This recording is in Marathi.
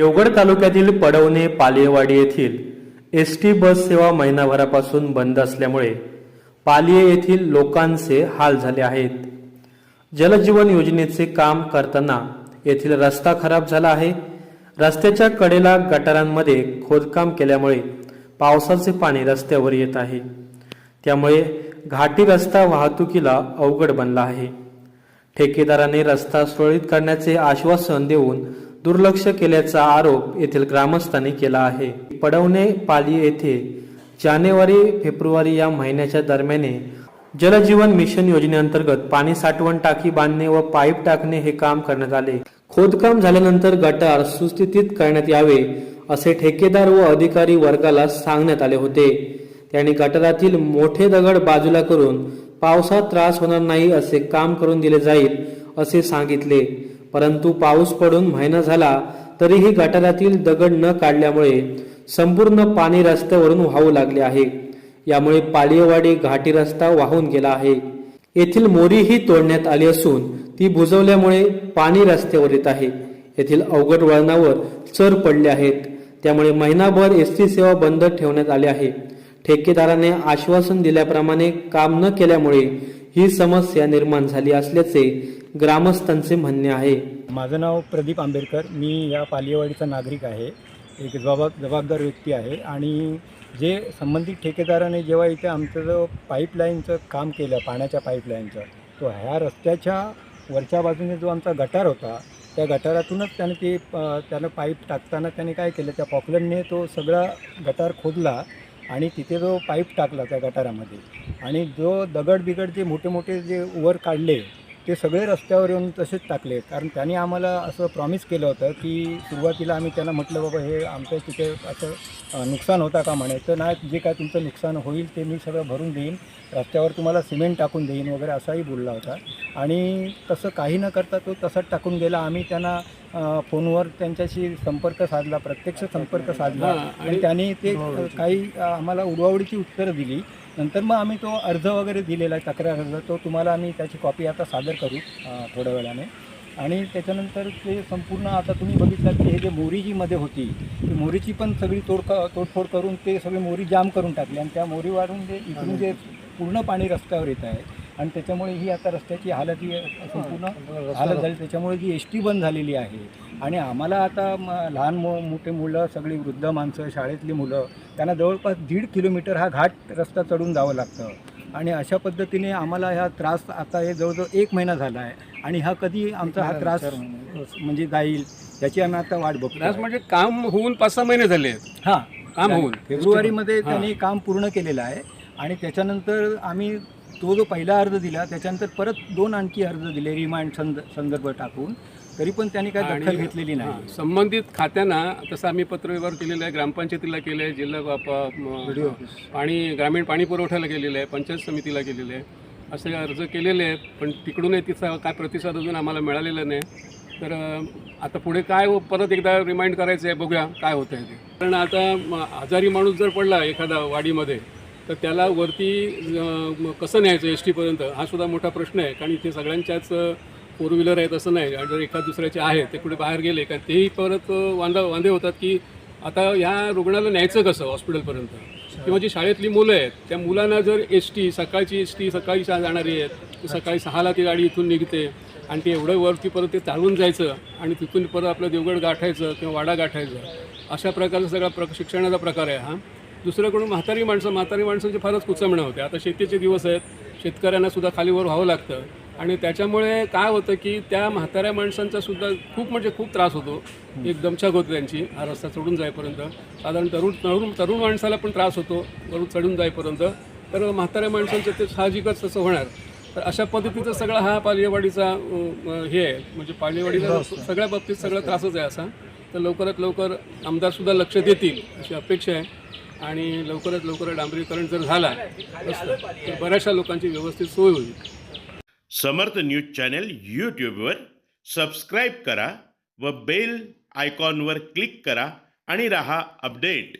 देवगड तालुक्यातील पडवणे पालियेवाडी येथील एस टी बस सेवा महिनाभरापासून बंद असल्यामुळे पालिये येथील लोकांचे हाल झाले आहेत. जलजीवन योजनेचे काम करताना येथील रस्ता खराब झाला आहे. रस्त्याच्या कडेला गटारांमध्ये खोदकाम केल्यामुळे पावसाचे पाणी रस्त्यावर येत आहे. त्यामुळे घाटी रस्ता वाहतुकीला अवघड बनला आहे. ठेकेदाराने रस्ता सुरळीत करण्याचे आश्वासन देऊन दुर्लक्ष केल्याचा आरोप येथील ग्रामस्थांनी केला आहे. पडवणे पाली येथे जानेवारी फेब्रुवारी या महिन्याच्या दरम्याने जलजीवन मिशन योजनेअंतर्गत पाणी साठवण टाकी बांधणे व पाईप टाकणे हे काम करण्यात आले. खोदकाम झाल्यानंतर गटार सुस्थितीत करण्यात यावे असे ठेकेदार व अधिकारी वर्गाला सांगण्यात आले होते. त्यांनी गटारातील मोठे दगड बाजूला करून पावसात त्रास होणार नाही असे काम करून दिले जाईल असे सांगितले. परंतु पाऊस पडून महिना झाला तरीही गटारातील दगड न काढल्यामुळे संपूर्ण पाणी रस्त्यावरून वाहू लागले आहे. यामुळे पालियवाडी घाटी रस्ता वाहून गेला आहे. येथील मोरीही तोडण्यात आली असून ती बुजवल्यामुळे पाणी रस्त्यावर येत आहे. येथील अवघड वळणावर चर पडले आहेत. त्यामुळे महिनाभर एस टी सेवा बंद ठेवण्यात आली आहे. ठेकेदाराने आश्वासन दिल्याप्रमाणे काम न केल्यामुळे ही समस्या निर्माण झाली असल्याचे ग्रामस्थांचे म्हणणे आहे. माझं नाव प्रदीप आंबेडकर. मी या पालियेवाडीचा नागरिक आहे. एक जबाब जबाबदार व्यक्ती आहे आणि जे संबंधित ठेकेदाराने जेव्हा इथे आमचं जो पाईपलाईनचं काम केलं पाण्याच्या पाईपलाईनचं तो ह्या रस्त्याच्या वरच्या बाजूने जो आमचा गटार होता त्या गटारातूनच त्याने ते त्यानं पाईप टाकताना त्याने काय केलं त्या पॉकलनने तो सगळा गटार खोदला आणि तिथे जो पाईप टाकला त्या गटारामध्ये आणि जो दगड बिगड जे मोठे मोठे जे वर काढले ते सगळे रस्त्यावर येऊन तसेच टाकले. कारण त्यांनी आम्हाला असं प्रॉमिस केलं होतं की सुरुवातीला आम्ही त्यांना म्हटलं बाबा हे आमचं तिथे असं नुकसान होता का? म्हणे. तर नाही जे काय तुमचं नुकसान होईल ते मी सगळं भरून देईन. रस्त्यावर तुम्हाला सिमेंट टाकून देईन वगैरे असाही बोलला होता. आणि तसं काही न करता तो तसाच टाकून गेला. आम्ही त्यांना फोनवर त्यांच्याशी संपर्क साधला प्रत्यक्ष संपर्क साधला. आणि त्यांनी ते अ, काही अ, आम्हाला उडवाउडीची उत्तरं दिली. नंतर मग आम्ही तो अर्ज वगैरे दिलेला आहे तक्रार अर्ज तो तुम्हाला आम्ही त्याची कॉपी आता सादर करू थोड्या वेळाने. आणि त्याच्यानंतर ते संपूर्ण आता तुम्ही बघितलं की हे जे मोरी जी मध्ये होती ती मोरीची पण सगळी तोड तोडफोड करून ते सगळे मोरी जाम करून टाकली आणि त्या मोरीवरून जे इकडून जे पूर्ण पाणी रस्त्यावर येत आहे आणि त्याच्यामुळे ही आता रस्त्याची हालत ही संपूर्ण हालत झाली. त्याच्यामुळे जी एस टी बंद झालेली आहे आणि आम्हाला आता म लहान मो मोठे मुलं सगळी वृद्ध माणसं शाळेतली मुलं त्यांना जवळपास दीड किलोमीटर हा घाट रस्ता चढून जावं लागतं. आणि अशा पद्धतीने आम्हाला हा त्रास आता हे जवळजवळ एक महिना झाला आहे. आणि हा कधी आमचा हा त्रास म्हणजे जाईल याची आम्ही आता वाट त्रास बघतो म्हणजे काम होऊन पाच सहा महिने झाले आहेत. हां. काम होऊन. फेब्रुवारीमध्ये. त्यांनी काम पूर्ण केलेलं आहे. आणि त्याच्यानंतर आम्ही तो जो पहिला अर्ज दिला त्याच्यानंतर परत दोन आणखी अर्ज दिले रिमाइंड संद संदर्भ टाकून. तरी पण त्यांनी काही दखल घेतलेली नाही. संबंधित खात्यांना तसं आम्ही पत्रव्यवहार केलेला आहे ग्रामपंचायतीला केलं आहे जिल्हा पाणी ग्रामीण पाणी पुरवठ्याला केलेलं आहे पंचायत समितीला केलेलं आहे. असे अर्ज केलेले आहेत पण तिकडूनही तिचा काय प्रतिसाद अजून आम्हाला मिळालेला नाही. तर आता पुढे काय परत एकदा रिमाइंड करायचं आहे बघूया काय होतं आहे ते. कारण आता आजारी माणूस जर पडला एखादा वाडीमध्ये तर त्याला वरती कसं न्यायचं एस टीपर्यंत? हा सुद्धा मोठा प्रश्न आहे. कारण इथे सगळ्यांच्याच फोर व्हीलर आहेत असं नाही. आणि जर एखाद दुसऱ्याचे आहे ते कुठे बाहेर गेले का तेही परत वांदा वांदे होतात की आता ह्या रुग्णाला न्यायचं कसं हॉस्पिटलपर्यंत? किंवा जी शाळेतली मुलं आहेत त्या मुलांना जर एस टी सकाळची एस टी सकाळी शा जाणारी आहेत सकाळी सहाला ती गाडी इथून निघते. आणि ते एवढं वरती परत ते चालून जायचं आणि तिथून परत आपलं देवगड गाठायचं किंवा वाडा गाठायचं. अशा प्रकारचा सगळा प्र शिक्षणाचा प्रकार आहे हा. दुसऱ्याकडून म्हातारी माणसं म्हातारी माणसांची फारच कुचंबणं होते. आता शेतीचे दिवस आहेत शेतकऱ्यांना सुद्धा खालीवर व्हावं लागतं. आणि त्याच्यामुळे काय होतं की त्या म्हाताऱ्या माणसांचा सुद्धा खूप म्हणजे खूप त्रास होतो. एक दमछाक होते त्यांची हा रस्ता चढून जाईपर्यंत. साधारण तरुण तरुण तरुण माणसाला पण त्रास होतो वरून चढून जाईपर्यंत. तर म्हाताऱ्या माणसांचं ते साहजिकच तसं होणार. तर अशा पद्धतीचा सगळा हा पालियेवाडीचा अं, हे आहे. म्हणजे पालियेवाडीचा सगळ्या बाबतीत सगळा त्रासच आहे असा. तर लवकरात लवकर आमदारसुद्धा लक्ष देतील अशी अपेक्षा आहे. आणि लवकरात लवकर डांबरीकरण जर झाला तर बऱ्याचशा लोकांची व्यवस्थित सोय होईल. समर्थ न्यूज चॅनल यूट्यूबवर सबस्क्राईब करा व बेल आयकॉनवर क्लिक करा आणि रहा अपडेट.